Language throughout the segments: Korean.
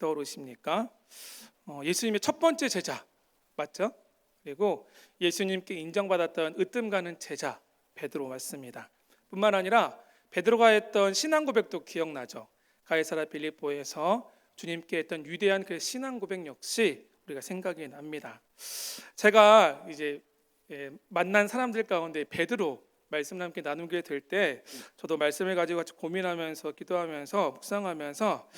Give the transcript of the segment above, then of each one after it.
떠오르십니까? 어, 예수님의 첫 번째 제자 맞죠? 그리고 예수님께 인정받았던 으뜸 가는 제자 베드로 맞습니다. 뿐만 아니라 베드로가 했던 신앙 고백도 기억나죠. 가이사라 빌립보에서 주님께 했던 위대한 그 신앙 고백 역시 우리가 생각이 납니다. 제가 이제 예, 만난 사람들 가운데 베드로 말씀을 함께 나누게 될 때 저도 말씀을 가지고 같이 고민하면서 기도하면서 묵상하면서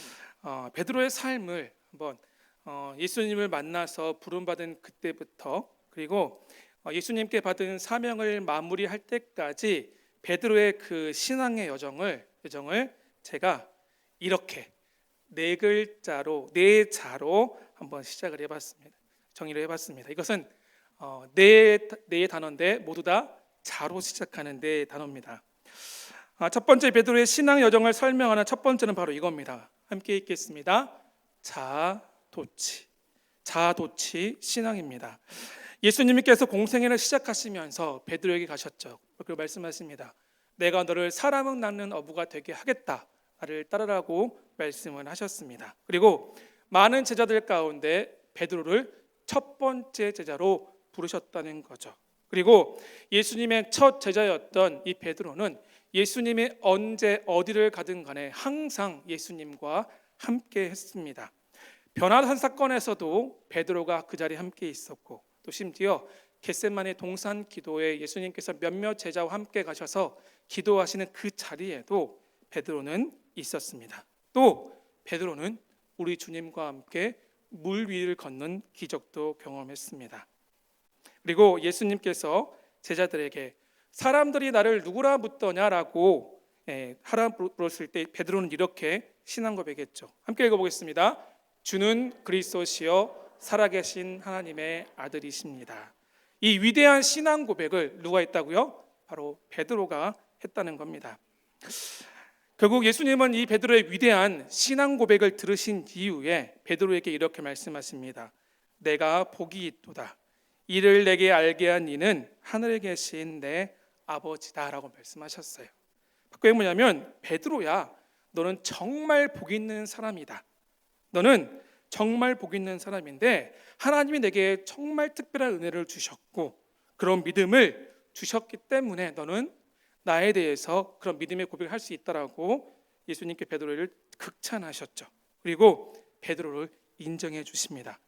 어, 베드로의 삶을 한번 어, 예수님을 만나서 부름받은 그때부터 그리고 어, 예수님께 받은 사명을 마무리할 때까지 베드로의 그 신앙의 여정을 여정을 제가 이렇게 네 글자로 네 자로 한번 시작을 해봤습니다. 정의를 해봤습니다. 이것은 어, 네, 네 단어인데 모두 다 자로 시작하는 네 단어입니다. 아, 첫 번째 베드로의 신앙 여정을 설명하는 첫 번째는 바로 이겁니다. 함께 읽겠습니다. 자도치, 자도치 신앙입니다. 예수님께서 공생애를 시작하시면서 베드로에게 가셨죠. 그리고 말씀하십니다. 내가 너를 사람을 낳는 어부가 되게 하겠다. 나를 따르라고 말씀을 하셨습니다. 그리고 많은 제자들 가운데 베드로를 첫 번째 제자로 부르셨다는 거죠. 그리고 예수님의 첫 제자였던 이 베드로는 예수님이 언제 어디를 가든 간에 항상 예수님과 함께 했습니다. 변화산 사건에서도 베드로가 그 자리에 함께 있었고 또 심지어 겟세만의 동산 기도에 예수님께서 몇몇 제자와 함께 가셔서 기도하시는 그 자리에도 베드로는 있었습니다. 또 베드로는 우리 주님과 함께 물 위를 걷는 기적도 경험했습니다. 그리고 예수님께서 제자들에게 사람들이 나를 누구라 묻더냐라고 예, 하라 물었을 때 베드로는 이렇게 신앙 고백했죠. 함께 읽어보겠습니다. 주는 그리스도시요 살아계신 하나님의 아들이십니다. 이 위대한 신앙 고백을 누가 했다고요? 바로 베드로가 했다는 겁니다. 결국 예수님은 이 베드로의 위대한 신앙 고백을 들으신 이후에 베드로에게 이렇게 말씀하십니다. 내가 복이 있도다. 이를 내게 알게 한 이는 하늘에 계신 내 아버지다라고 말씀하셨어요. 그게 뭐냐면 베드로야, 너는 정말 복 있는 사람이다. 너는 정말 복 있는 사람인데 하나님이 내게 정말 특별한 은혜를 주셨고 그런 믿음을 주셨기 때문에 너는 나에 대해서 그런 믿음의 고백을 할 수 있다라고 예수님께 베드로를 극찬하셨죠. 그리고 베드로를 인정해 주십니다.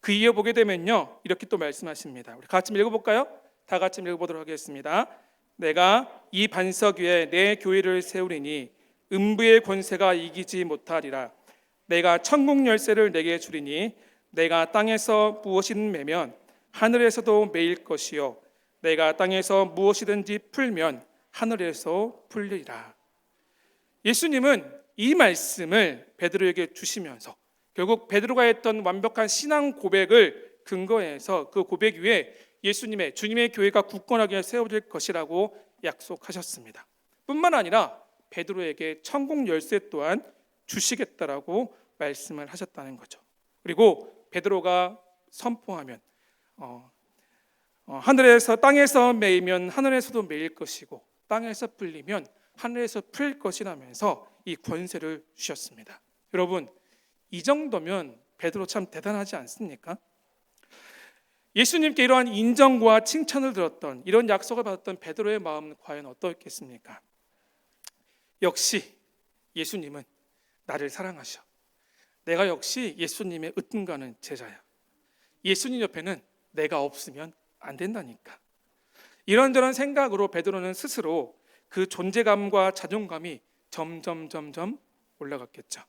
그 이어 보게 되면요 이렇게 또 말씀하십니다. 우리 같이 읽어 볼까요? 다 같이 읽어보도록 하겠습니다. 내가 이 반석 위에 내 교회를 세우리니 음부의 권세가 이기지 못하리라. 내가 천국 열쇠를 내게 주리니 내가 땅에서 무엇이든 매면 하늘에서도 매일 것이요 내가 땅에서 무엇이든지 풀면 하늘에서 풀리리라. 예수님은 이 말씀을 베드로에게 주시면서 결국 베드로가 했던 완벽한 신앙 고백을 근거해서 그 고백 위에 예수님의 주님의 교회가 굳건하게 세워질 것이라고 약속하셨습니다. 뿐만 아니라 베드로에게 천국 열쇠 또한 주시겠다라고 말씀을 하셨다는 거죠. 그리고 베드로가 선포하면 어, 어, 하늘에서 땅에서 매이면 하늘에서도 매일 것이고 땅에서 풀리면 하늘에서 풀 것이라면서 이 권세를 주셨습니다. 여러분 이 정도면 베드로 참 대단하지 않습니까? 예수님께 이러한 인정과 칭찬을 들었던 이런 약속을 받았던 베드로의 마음은 과연 어떻겠습니까? 역시 예수님은 나를 사랑하셔. 내가 역시 예수님의 으뜸가는 제자야. 예수님 옆에는 내가 없으면 안 된다니까. 이런저런 생각으로 베드로는 스스로 그 존재감과 자존감이 점점 점점 올라갔겠죠.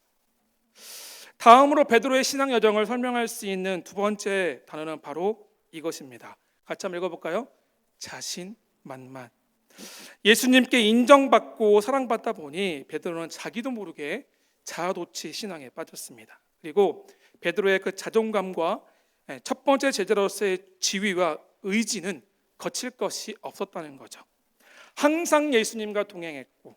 다음으로 베드로의 신앙 여정을 설명할 수 있는 두 번째 단어는 바로 이것입니다. 같이 한번 읽어볼까요? 자신만만. 예수님께 인정받고 사랑받다 보니 베드로는 자기도 모르게 자아도취 신앙에 빠졌습니다. 그리고 베드로의 그 자존감과 첫 번째 제자로서의 지위와 의지는 거칠 것이 없었다는 거죠. 항상 예수님과 동행했고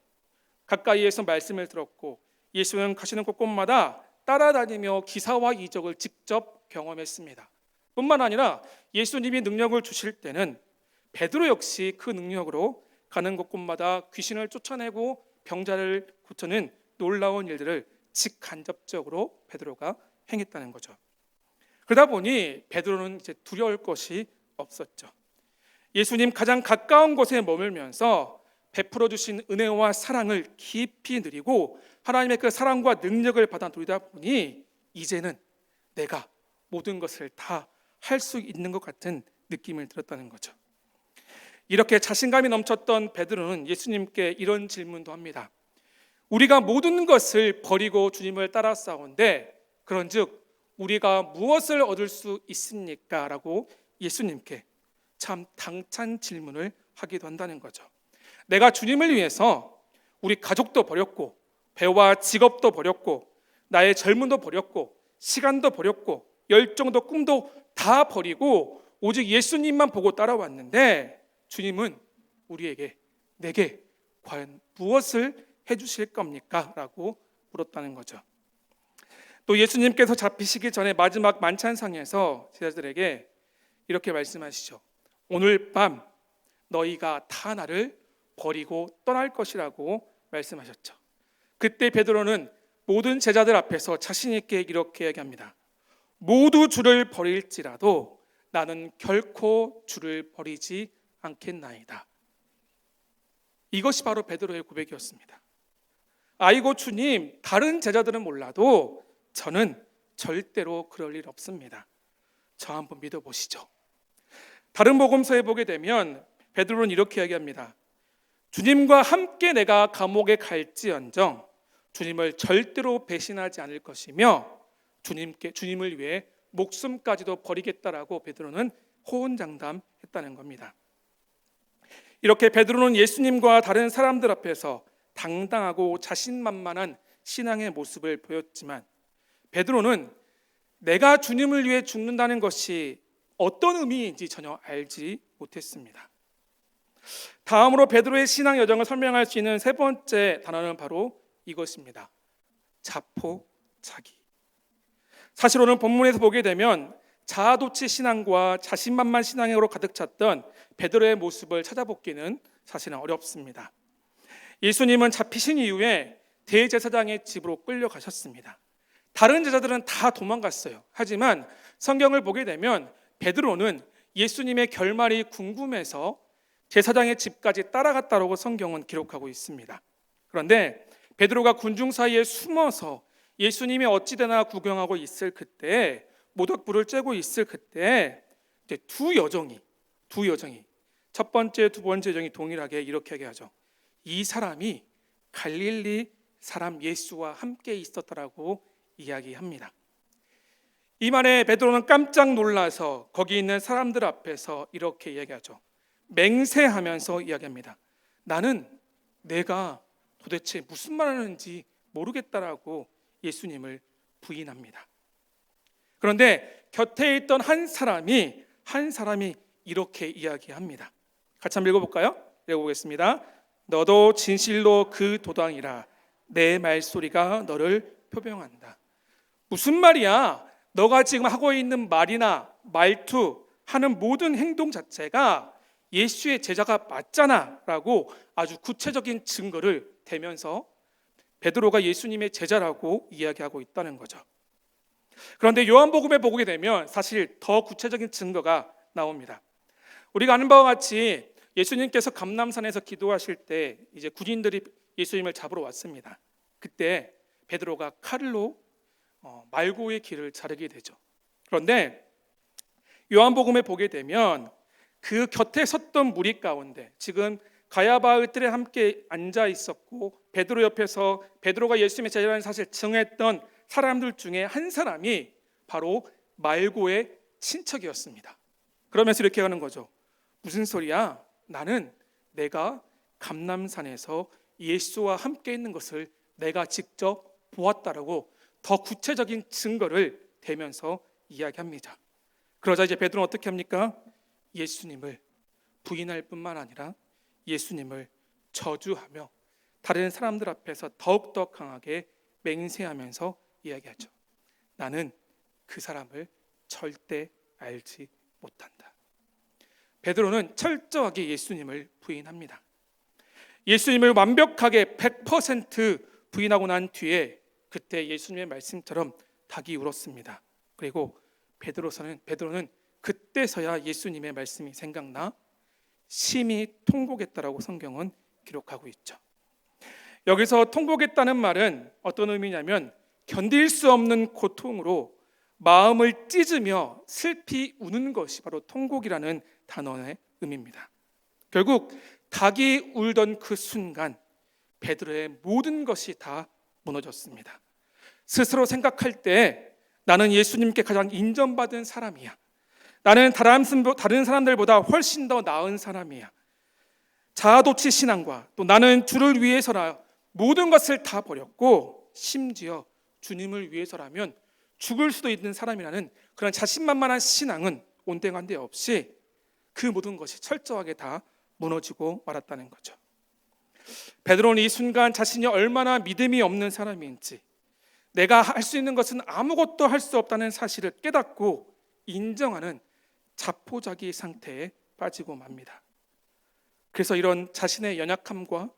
가까이에서 말씀을 들었고 예수님 가시는 곳곳마다 따라다니며 기사와 이적을 직접 경험했습니다. 뿐만 아니라 예수님이 능력을 주실 때는 베드로 역시 그 능력으로 가는 곳곳마다 귀신을 쫓아내고 병자를 고치는 놀라운 일들을 직간접적으로 베드로가 행했다는 거죠. 그러다 보니 베드로는 이제 두려울 것이 없었죠. 예수님 가장 가까운 곳에 머물면서 베풀어 주신 은혜와 사랑을 깊이 누리고 하나님의 그 사랑과 능력을 받아 누리다 보니 이제는 내가 모든 것을 다 할 수 있는 것 같은 느낌을 들었다는 거죠. 이렇게 자신감이 넘쳤던 베드로는 예수님께 이런 질문도 합니다. 우리가 모든 것을 버리고 주님을 따라 싸운데 그런즉 우리가 무엇을 얻을 수 있습니까? 라고 예수님께 참 당찬 질문을 하기도 한다는 거죠. 내가 주님을 위해서 우리 가족도 버렸고 배와 직업도 버렸고 나의 젊음도 버렸고 시간도 버렸고 열정도 꿈도 다 버리고 오직 예수님만 보고 따라왔는데 주님은 우리에게 내게 과연 무엇을 해 주실 겁니까? 라고 물었다는 거죠. 또 예수님께서 잡히시기 전에 마지막 만찬상에서 제자들에게 이렇게 말씀하시죠. 오늘 밤 너희가 다 나를 버리고 떠날 것이라고 말씀하셨죠. 그때 베드로는 모든 제자들 앞에서 자신 있게 이렇게 얘기합니다. 모두 주를 버릴지라도 나는 결코 주를 버리지 않겠나이다. 이것이 바로 베드로의 고백이었습니다. 아이고 주님, 다른 제자들은 몰라도 저는 절대로 그럴 일 없습니다. 저 한번 믿어 보시죠. 다른 복음서에 보게 되면 베드로는 이렇게 이야기합니다. 주님과 함께 내가 감옥에 갈지언정 주님을 절대로 배신하지 않을 것이며 주님께 주님을 위해 목숨까지도 버리겠다라고 베드로는 호언장담했다는 겁니다. 이렇게 베드로는 예수님과 다른 사람들 앞에서 당당하고 자신만만한 신앙의 모습을 보였지만 베드로는 내가 주님을 위해 죽는다는 것이 어떤 의미인지 전혀 알지 못했습니다. 다음으로 베드로의 신앙 여정을 설명할 수 있는 세 번째 단어는 바로 이것입니다. 자포자기. 사실 오늘 본문에서 보게 되면 자아도취 신앙과 자신만만 신앙으로 가득 찼던 베드로의 모습을 찾아보기는 사실은 어렵습니다. 예수님은 잡히신 이후에 대제사장의 집으로 끌려가셨습니다. 다른 제자들은 다 도망갔어요. 하지만 성경을 보게 되면 베드로는 예수님의 결말이 궁금해서 제사장의 집까지 따라갔다라고 성경은 기록하고 있습니다. 그런데 베드로가 군중 사이에 숨어서 예수님이 어찌되나 구경하고 있을 그때 모닥불을 쬐고 있을 그때 두 여정이 두 여정이 첫 번째 두 번째 여정이 동일하게 이렇게 얘기하죠. 이 사람이 갈릴리 사람 예수와 함께 있었다라고 이야기합니다. 이 말에 베드로는 깜짝 놀라서 거기 있는 사람들 앞에서 이렇게 이야기하죠. 맹세하면서 이야기합니다. 나는 내가 도대체 무슨 말 하는지 모르겠다라고 예수님을 부인합니다. 그런데 곁에 있던 한 사람이 한 사람이 이렇게 이야기합니다. 같이 한번 읽어볼까요? 읽어보겠습니다. 너도 진실로 그 도당이라 내 말소리가 너를 표명한다. 무슨 말이야? 너가 지금 하고 있는 말이나 말투 하는 모든 행동 자체가 예수의 제자가 맞잖아라고 아주 구체적인 증거를 대면서 베드로가 예수님의 제자라고 이야기하고 있다는 거죠. 그런데 요한복음에 보게 되면 사실 더 구체적인 증거가 나옵니다. 우리가 아는 바와 같이 예수님께서 감남산에서 기도하실 때 이제 군인들이 예수님을 잡으러 왔습니다. 그때 베드로가 칼로 어, 말고의 길을 자르게 되죠. 그런데 요한복음에 보게 되면 그 곁에 섰던 무리 가운데 지금 가야바의 뜰에 함께 앉아 있었고 베드로 옆에서 베드로가 예수님의 제자라는 사실 증했던 사람들 중에 한 사람이 바로 말고의 친척이었습니다. 그러면서 이렇게 하는 거죠. 무슨 소리야? 나는 내가 감남산에서 예수와 함께 있는 것을 내가 직접 보았다라고 더 구체적인 증거를 대면서 이야기합니다. 그러자 이제 베드로는 어떻게 합니까? 예수님을 부인할 뿐만 아니라 예수님을 저주하며 다른 사람들 앞에서 더욱더 강하게 맹세하면서 이야기하죠. 나는 그 사람을 절대 알지 못한다. 베드로는 철저하게 예수님을 부인합니다. 예수님을 완벽하게 100% 부인하고 난 뒤에 그때 예수님의 말씀처럼 닭이 울었습니다. 그리고 베드로서는 베드로는 그때서야 예수님의 말씀이 생각나 심히 통곡했다라고 성경은 기록하고 있죠. 여기서 통곡했다는 말은 어떤 의미냐면 견딜 수 없는 고통으로 마음을 찢으며 슬피 우는 것이 바로 통곡이라는 단어의 의미입니다. 결국 닭이 울던 그 순간 베드로의 모든 것이 다 무너졌습니다. 스스로 생각할 때 나는 예수님께 가장 인정받은 사람이야. 나는 다른 사람들보다 훨씬 더 나은 사람이야. 자아도취 신앙과 또 나는 주를 위해서라 모든 것을 다 버렸고 심지어 주님을 위해서라면 죽을 수도 있는 사람이라는 그런 자신만만한 신앙은 온데간데 없이 그 모든 것이 철저하게 다 무너지고 말았다는 거죠. 베드로는 이 순간 자신이 얼마나 믿음이 없는 사람인지 내가 할 수 있는 것은 아무것도 할 수 없다는 사실을 깨닫고 인정하는 자포자기 상태에 빠지고 맙니다. 그래서 이런 자신의 연약함과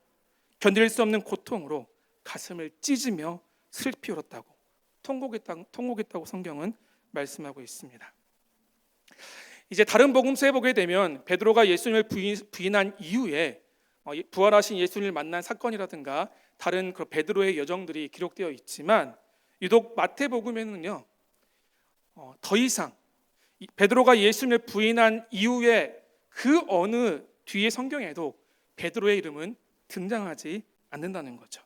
견딜 수 없는 고통으로 가슴을 찢으며 슬피 울었다고 통곡했다고, 성경은 말씀하고 있습니다. 이제 다른 복음서에 보게 되면 베드로가 예수님을 부인, 한 이후에 어, 부활하신 예수님을 만난 사건이라든가 다른 그 베드로의 여정들이 기록되어 있지만 유독 마태복음에는요 어, 더 이상 베드로가 예수님을 부인한 이후에 그 어느 뒤의 성경에도 베드로의 이름은 등장하지 않는다는 거죠.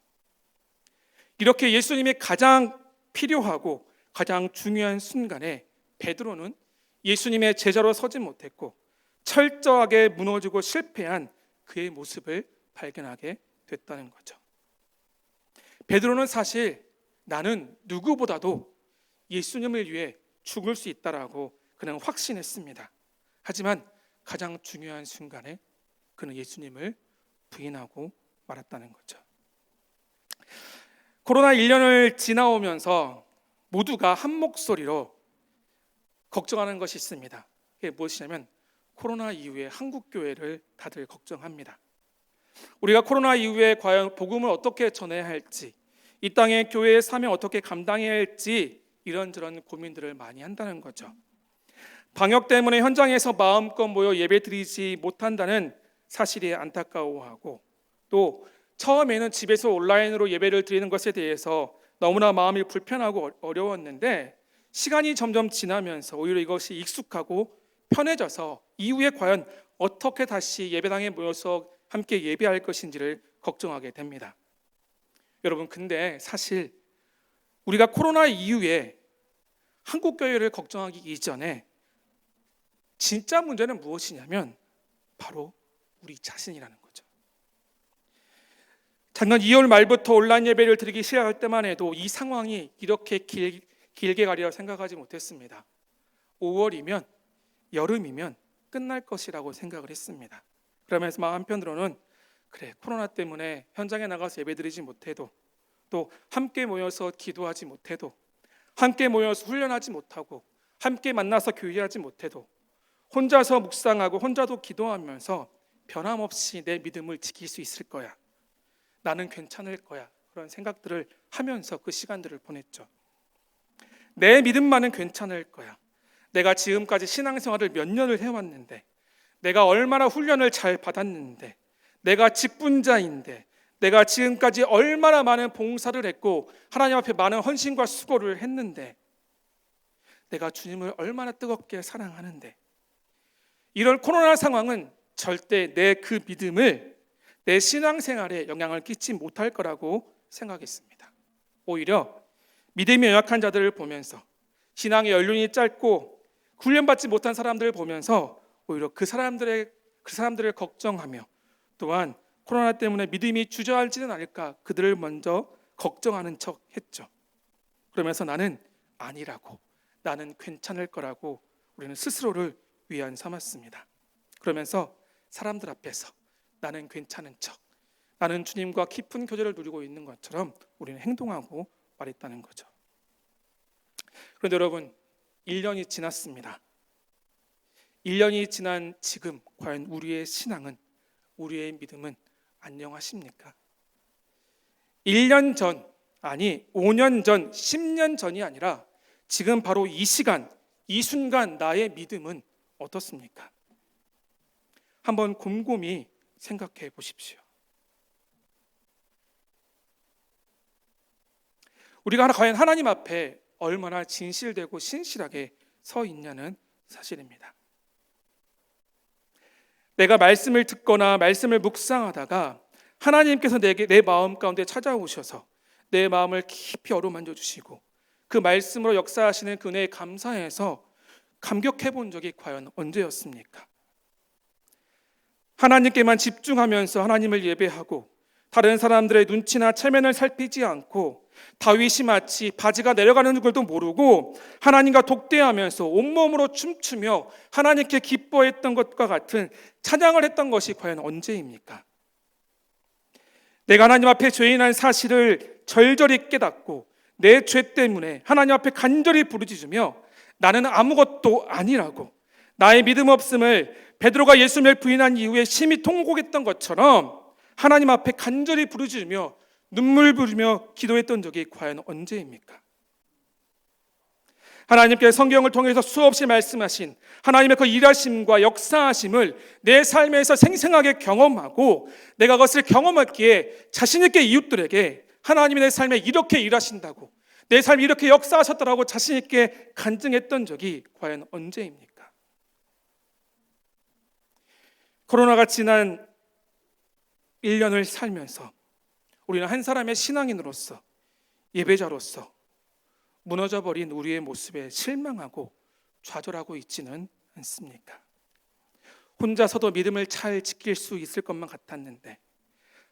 이렇게 예수님이 가장 필요하고 가장 중요한 순간에 베드로는 예수님의 제자로 서지 못했고 철저하게 무너지고 실패한 그의 모습을 발견하게 됐다는 거죠. 베드로는 사실 나는 누구보다도 예수님을 위해 죽을 수 있다라고 그는 확신했습니다. 하지만 가장 중요한 순간에 그는 예수님을 부인하고 말았다는 거죠. 코로나 1년을 지나오면서 모두가 한 목소리로 걱정하는 것이 있습니다. 그게 무엇이냐면 코로나 이후에 한국 교회를 다들 걱정합니다. 우리가 코로나 이후에 과연 복음을 어떻게 전해야 할지, 이 땅의 교회의 사명 어떻게 감당해야 할지 이런저런 고민들을 많이 한다는 거죠. 방역 때문에 현장에서 마음껏 모여 예배 드리지 못한다는 사실이 안타까워하고 또 처음에는 집에서 온라인으로 예배를 드리는 것에 대해서 너무나 마음이 불편하고 어려웠는데 시간이 점점 지나면서 오히려 이것이 익숙하고 편해져서 이후에 과연 어떻게 다시 예배당에 모여서 함께 예배할 것인지를 걱정하게 됩니다. 여러분, 근데 사실 우리가 코로나 이후에 한국 교회를 걱정하기 이전에 진짜 문제는 무엇이냐면 바로 우리 자신이라는 거죠. 작년 2월 말부터 온라인 예배를 드리기 시작할 때만 해도 이 상황이 이렇게 길, 길게 가리라 생각하지 못했습니다. 5월이면 여름이면 끝날 것이라고 생각을 했습니다. 그러면서 마음 한편으로는 그래 코로나 때문에 현장에 나가서 예배드리지 못해도 또 함께 모여서 기도하지 못해도 함께 모여서 훈련하지 못하고 함께 만나서 교회하지 못해도 혼자서 묵상하고 혼자도 기도하면서 변함없이 내 믿음을 지킬 수 있을 거야. 나는 괜찮을 거야. 그런 생각들을 하면서 그 시간들을 보냈죠. 내 믿음만은 괜찮을 거야. 내가 지금까지 신앙생활을 몇 년을 해왔는데, 내가 얼마나 훈련을 잘 받았는데, 내가 직분자인데, 내가 지금까지 얼마나 많은 봉사를 했고, 하나님 앞에 많은 헌신과 수고를 했는데, 내가 주님을 얼마나 뜨겁게 사랑하는데, 이런 코로나 상황은 절대 내 그 믿음을 내 신앙생활에 영향을 끼치 못할 거라고 생각했습니다. 오히려 믿음이 연약한 자들을 보면서 신앙의 연륜이 짧고 훈련받지 못한 사람들을 보면서 오히려 그 사람들의 그 사람들을 걱정하며 또한 코로나 때문에 믿음이 주저앉지는 않을까 그들을 먼저 걱정하는 척 했죠. 그러면서 나는 아니라고 나는 괜찮을 거라고 우리는 스스로를 위안 삼았습니다. 그러면서 사람들 앞에서 나는 괜찮은 척, 나는 주님과 깊은 교제를 누리고 있는 것처럼 우리는 행동하고 말했다는 거죠. 그런데 여러분, 1년이 지났습니다. 1년이 지난 지금 과연 우리의 신앙은 우리의 믿음은 안녕하십니까? 1년 전 아니 5년 전, 10년 전이 아니라 지금 바로 이 시간, 이 순간 나의 믿음은 어떻습니까? 한번 곰곰이 생각해 보십시오. 우리가 과연 하나님 앞에 얼마나 진실되고 신실하게 서 있냐는 사실입니다. 내가 말씀을 듣거나 말씀을 묵상하다가 하나님께서 내게 내 마음 가운데 찾아오셔서 내 마음을 깊이 어루만져 주시고 그 말씀으로 역사하시는 그 은혜에 감사해서 감격해 본 적이 과연 언제였습니까? 하나님께만 집중하면서 하나님을 예배하고 다른 사람들의 눈치나 체면을 살피지 않고 다윗이 마치 바지가 내려가는 걸도 모르고 하나님과 독대하면서 온몸으로 춤추며 하나님께 기뻐했던 것과 같은 찬양을 했던 것이 과연 언제입니까? 내가 하나님 앞에 죄인한 사실을 절절히 깨닫고 내 죄 때문에 하나님 앞에 간절히 부르짖으며 나는 아무것도 아니라고 나의 믿음 없음을 베드로가 예수님을 부인한 이후에 심히 통곡했던 것처럼 하나님 앞에 간절히 부르짖으며 눈물 부르며 기도했던 적이 과연 언제입니까? 하나님께 성경을 통해서 수없이 말씀하신 하나님의 그 일하심과 역사하심을 내 삶에서 생생하게 경험하고 내가 그것을 경험했기에 자신 있게 이웃들에게 하나님이 내 삶에 이렇게 일하신다고 내 삶이 이렇게 역사하셨다라고 자신 있게 간증했던 적이 과연 언제입니까? 코로나가 지난 1년을 살면서 우리는 한 사람의 신앙인으로서 예배자로서 무너져 버린 우리의 모습에 실망하고 좌절하고 있지는 않습니까? 혼자서도 믿음을 잘 지킬 수 있을 것만 같았는데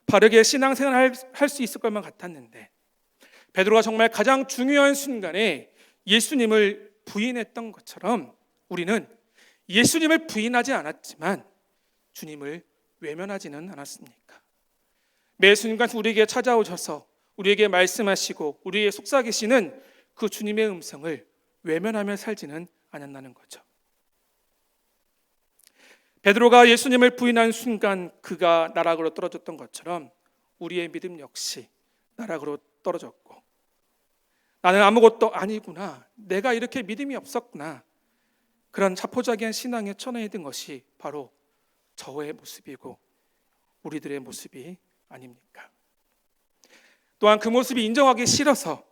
바르게 신앙생활 할 수 있을 것만 같았는데 베드로가 정말 가장 중요한 순간에 예수님을 부인했던 것처럼 우리는 예수님을 부인하지 않았지만 주님을 외면하지는 않았습니까? 매 순간 우리에게 찾아오셔서 우리에게 말씀하시고 우리의 속삭이시는 그 주님의 음성을 외면하며 살지는 않았다는 거죠. 베드로가 예수님을 부인한 순간 그가 나락으로 떨어졌던 것처럼 우리의 믿음 역시 나락으로 떨어졌고 나는 아무것도 아니구나. 내가 이렇게 믿음이 없었구나. 그런 자포자기한 신앙에 처해 든 것이 바로 저의 모습이고 우리들의 모습이 아닙니까? 또한 그 모습이 인정하기 싫어서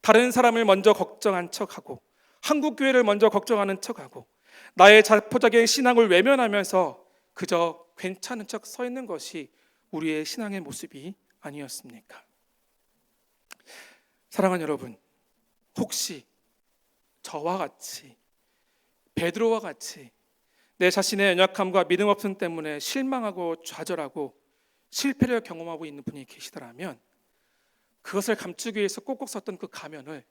다른 사람을 먼저 걱정한 척하고 한국 교회를 먼저 걱정하는 척하고 나의 자포자기한 신앙을 외면하면서 그저 괜찮은 척 서 있는 것이 우리의 신앙의 모습이 아니었습니까? 사랑하는 여러분, 혹시 저와 같이 베드로와 같이 내 자신의 연약함과 믿음 없음 때문에 실망하고 좌절하고 실패를 경험하고 있는 분이 계시더라면 그것을 감추기 위해서 꼭꼭 썼던 그 가면을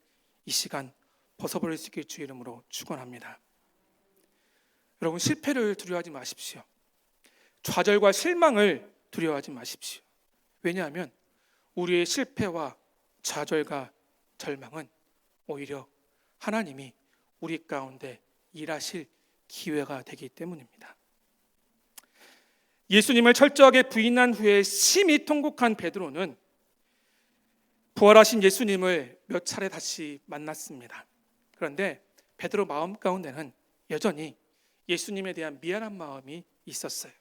이 시간 벗어버릴 수 있길 주의 이름으로 축원합니다. 여러분 실패를 두려워하지 마십시오. 좌절과 실망을 두려워하지 마십시오. 왜냐하면 우리의 실패와 좌절과 절망은 오히려 하나님이 우리 가운데 일하실 기회가 되기 때문입니다. 예수님을 철저하게 부인한 후에 심히 통곡한 베드로는 부활하신 예수님을 몇 차례 다시 만났습니다. 그런데 베드로 마음 가운데는 여전히 예수님에 대한 미안한 마음이 있었어요.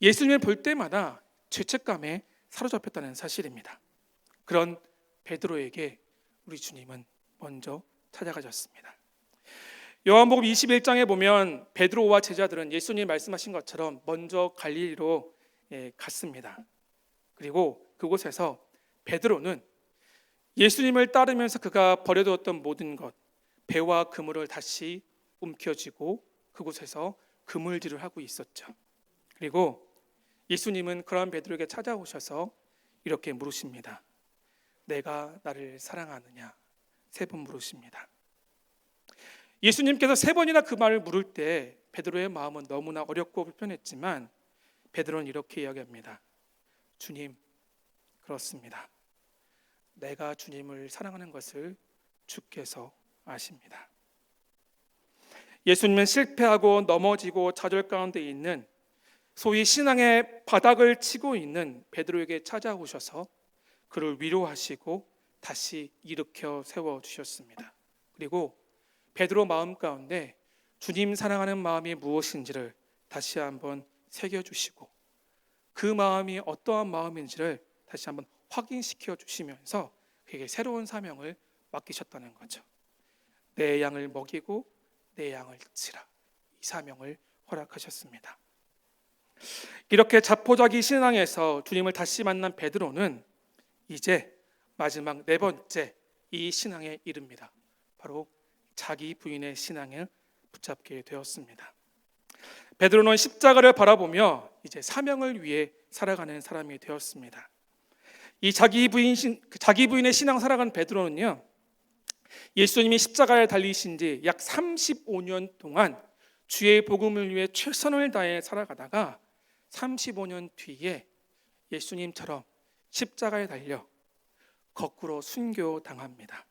예수님을 볼 때마다 죄책감에 사로잡혔다는 사실입니다. 그런 베드로에게 우리 주님은 먼저 찾아가셨습니다. 요한복음 21장에 보면 베드로와 제자들은 예수님 말씀하신 것처럼 먼저 갈릴리로 예, 갔습니다. 그리고 그곳에서 베드로는 예수님을 따르면서 그가 버려두었던 모든 것, 배와 그물을 다시 움켜쥐고 그곳에서 그물질을 하고 있었죠. 그리고 예수님은 그러한 베드로에게 찾아오셔서 이렇게 물으십니다. 내가 나를 사랑하느냐? 세 번 물으십니다. 예수님께서 세 번이나 그 말을 물을 때 베드로의 마음은 너무나 어렵고 불편했지만 베드로는 이렇게 이야기합니다. 주님, 그렇습니다. 내가 주님을 사랑하는 것을 주께서 아십니다. 예수님은 실패하고 넘어지고 좌절 가운데 있는 소위 신앙의 바닥을 치고 있는 베드로에게 찾아오셔서 그를 위로하시고 다시 일으켜 세워 주셨습니다. 그리고 베드로 마음 가운데 주님 사랑하는 마음이 무엇인지를 다시 한번 새겨 주시고 그 마음이 어떠한 마음인지를 다시 한번 확인시켜 주시면서 그에게 새로운 사명을 맡기셨다는 거죠. 내 양을 먹이고 내 양을 치라. 이 사명을 허락하셨습니다. 이렇게 자포자기 신앙에서 주님을 다시 만난 베드로는 이제 마지막 네 번째 이 신앙에 이릅니다. 바로 자기 부인의 신앙을 붙잡게 되었습니다. 베드로는 십자가를 바라보며 이제 사명을 위해 살아가는 사람이 되었습니다. 이 자기 부인 신- 그 자기 부인의 신앙 살아가는 베드로는요. 예수님이 십자가에 달리신 지 약 35년 동안 주의 복음을 위해 최선을 다해 살아가다가 35년 뒤에 예수님처럼 십자가에 달려 거꾸로 순교 당합니다.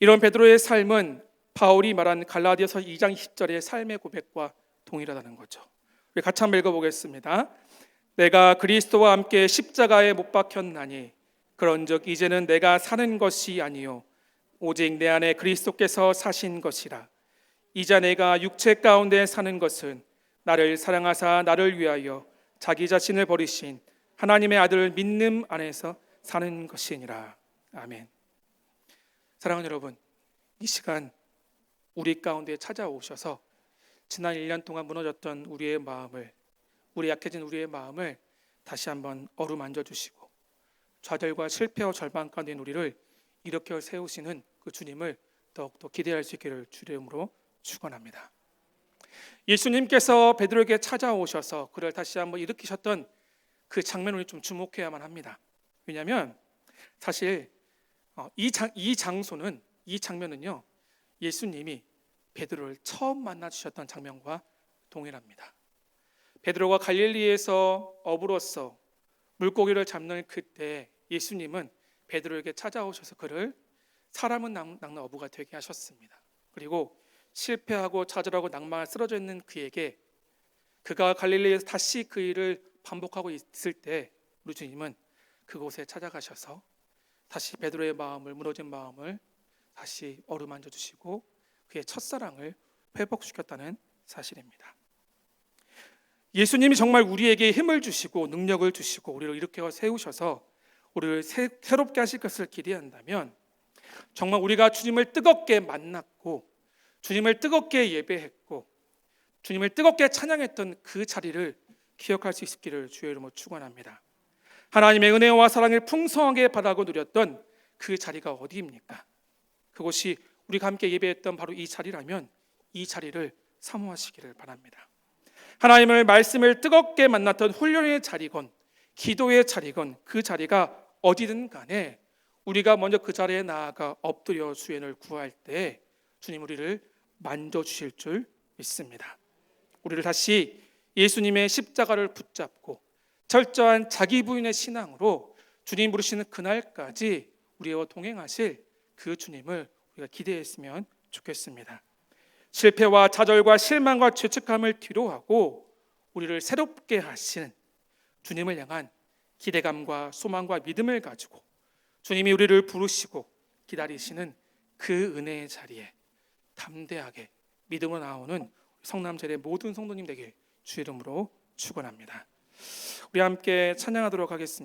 이런 베드로의 삶은 바울이 말한 갈라디아서 2장 10절의 삶의 고백과 동일하다는 거죠. 우리 같이 한번 읽어보겠습니다. 내가 그리스도와 함께 십자가에 못 박혔나니 그런즉 이제는 내가 사는 것이 아니요 오직 내 안에 그리스도께서 사신 것이라. 이자 내가 육체 가운데 사는 것은 나를 사랑하사 나를 위하여 자기 자신을 버리신 하나님의 아들 믿는 안에서 사는 것이니라. 아멘. 사랑하는 여러분, 이 시간 우리 가운데 찾아오셔서 지난 1년 동안 무너졌던 우리의 마음을 우리 약해진 우리의 마음을 다시 한번 어루만져 주시고 좌절과 실패와 절망 가운데 우리를 일으켜 세우시는 그 주님을 더욱더 기대할 수 있기를 주름으로 축원합니다. 예수님께서 베드로에게 찾아오셔서 그를 다시 한번 일으키셨던 그 장면을 좀 주목해야만 합니다. 왜냐하면 사실 어, 이, 장, 이 장소는 이 장면은요 예수님이 베드로를 처음 만나 주셨던 장면과 동일합니다. 베드로가 갈릴리에서 어부로서 물고기를 잡는 그때 예수님은 베드로에게 찾아오셔서 그를 사람은 낚- 낚는 어부가 되게 하셨습니다. 그리고 실패하고 좌절하고 낭만에 쓰러져 있는 그에게 그가 갈릴리에서 다시 그 일을 반복하고 있을 때 우리 주님은 그곳에 찾아가셔서 다시 베드로의 마음을 무너진 마음을 다시 어루만져 주시고 그의 첫사랑을 회복시켰다는 사실입니다. 예수님이 정말 우리에게 힘을 주시고 능력을 주시고 우리를 일으켜 세우셔서 우리를 새, 새롭게 하실 것을 기대한다면 정말 우리가 주님을 뜨겁게 만났고 주님을 뜨겁게 예배했고 주님을 뜨겁게 찬양했던 그 자리를 기억할 수 있기를 주의 이름으로 축원합니다. 하나님의 은혜와 사랑을 풍성하게 받아고 누렸던 그 자리가 어디입니까? 그곳이 우리가 함께 예배했던 바로 이 자리라면 이 자리를 사모하시기를 바랍니다. 하나님을 말씀을 뜨겁게 만났던 훈련의 자리건 기도의 자리건 그 자리가 어디든 간에 우리가 먼저 그 자리에 나아가 엎드려 주연을 구할 때 주님 우리를 만져 주실 줄 믿습니다. 우리를 다시 예수님의 십자가를 붙잡고 철저한 자기 부인의 신앙으로 주님 부르시는 그날까지 우리와 동행하실 그 주님을 우리가 기대했으면 좋겠습니다. 실패와 좌절과 실망과 죄책감을 뒤로하고 우리를 새롭게 하시는 주님을 향한 기대감과 소망과 믿음을 가지고 주님이 우리를 부르시고 기다리시는 그 은혜의 자리에 담대하게 믿음으로 나오는 성남제의 모든 성도님 되길 주 이름으로 축원합니다. 우리 함께 찬양하도록 하겠습니다.